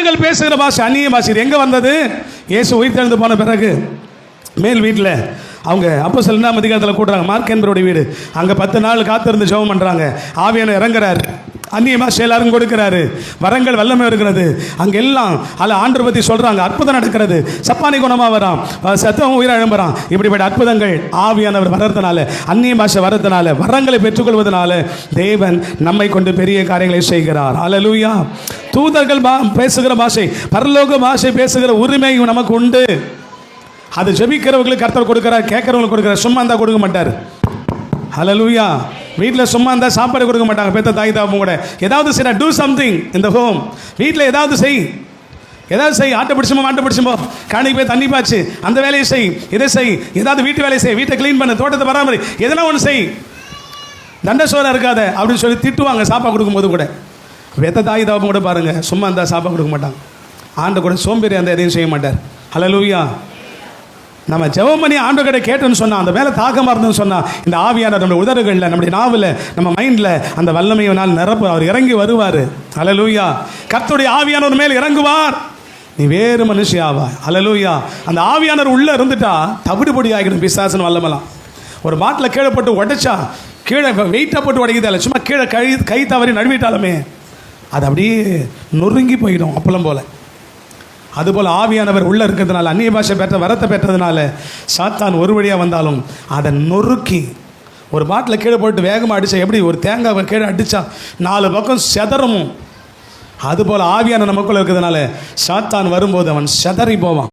தூதர்கள் பேசுகிற பாஷை அந்நிய பாஷை. எங்கே வந்தது? இயேசு உயிர்த்தெழுந்து போன பிறகு. மேல் வீட்டில் அவங்க அப்போ சில மதிகாரத்தில் அதிகாரத்தில் கூட்டுறாங்க மார்க் என்பருடைய வீடு. அங்கே பத்து நாள் காத்திருந்து ஜெபம் பண்ணுறாங்க ஆவியான இறங்குறாரு. அந்நிய பாஷை எல்லாரும் கொடுக்குறாரு. வரங்கள் வல்லமை இருக்கிறது அங்கே எல்லாம் அதில் ஆண்டர் பற்றி சொல்கிறாங்க அற்புதம் நடக்கிறது. சப்பானி குணமாக வரான். சத்தம் உயிர் எழும்புறான். இப்படிப்பட்ட அற்புதங்கள் ஆவியானவர் வர்றதுனால அந்நிய பாஷை வர்றதுனால வரங்களை பெற்றுக்கொள்வதனால தேவன் நம்மை கொண்டு பெரிய காரியங்களை செய்கிறார். அலலூயா தூதர்கள் பேசுகிற பாஷை பரலோக பாஷை பேசுகிற உரிமை நமக்கு உண்டு. அது ஜெபிக்கிறவங்களுக்கு கர்த்தர் கொடுக்குறார் கேட்குறவங்களுக்கு கொடுக்குறார். சும்மா இருந்தால் கொடுக்க மாட்டார். ஹலலூயா வீட்டில் சும்மா இருந்தால் சாப்பாடு கொடுக்க மாட்டாங்க. பெத்த தாய் தாப்பும் கூட. ஏதாவது சரி டூ சம்திங் இந்த ஹோம் வீட்டில் ஏதாவது செய். ஏதாவது செய். ஆட்டை பிடிச்சுமோ ஆட்டை பிடிச்சுமோ காணிக்கு போய் தண்ணி பாய்ச்சு. அந்த வேலையை செய். இதை செய். ஏதாவது வீட்டு வேலையை செய். வீட்டை க்ளீன் பண்ணு. தோட்டத்தை பராமரி. எதனா ஒன்று செய். தண்டசோரம் இருக்காத அப்படின்னு சொல்லி திட்டுவாங்க. சாப்பாடு கொடுக்கும்போது கூட. வெத்த தாய் தாப்பும் கூட பாருங்கள் சும்மா இருந்தால் சாப்பாடு கொடுக்க மாட்டாங்க. ஆண்டு கூட சோம்பேறி அந்த எதையும் செய்ய மாட்டார். ஹலோ லூவியா நம்ம ஜெபம் பண்ணி ஆண்டு கிட்ட கேட்டோன்னு சொன்னால் அந்த மேலே தாக்கமாக இருந்ததுன்னு சொன்னால் இந்த ஆவியான நம்முடைய உதடுகளில் நம்முடைய நாவில் நம்ம மைண்டில் அந்த வல்லமையினால் நிரப்பு அவர் இறங்கி வருவார். அலலூயா கர்த்தருடைய ஆவியானவர் மேல் இறங்குவார். நீ வேறு மனுஷி ஆவா அலலூயா அந்த ஆவியானவர் உள்ளே இருந்துட்டா தவிடுபடி ஆகிடும் பிசாசன் வல்லமெல்லாம். ஒரு பாட்டில் கீழே போட்டு உடைச்சா கீழே வெயிட்டாக போட்டு உடைக்குதால சும்மா கீழே கை கை தவறி நடுவிட்டாலுமே அது அப்படியே நொறுங்கி போயிடும் அப்பளம் போல். அதுபோல் ஆவியானவர் உள்ளே இருக்கிறதுனால அந்நிய பாஷை பெற்ற வரத்தை பெற்றதுனால சாத்தான் ஒரு வழியாக வந்தாலும் அதை நொறுக்கி ஒரு பாட்டில் கீழே போட்டு வேகமாக அடித்தா எப்படி? ஒரு தேங்காவை கீழே அடித்தா நாலு பக்கம் செதறமும் அதுபோல் ஆவியான நமக்குள்ள இருக்கிறதுனால சாத்தான் வரும்போது அவன் செதறி போவான்.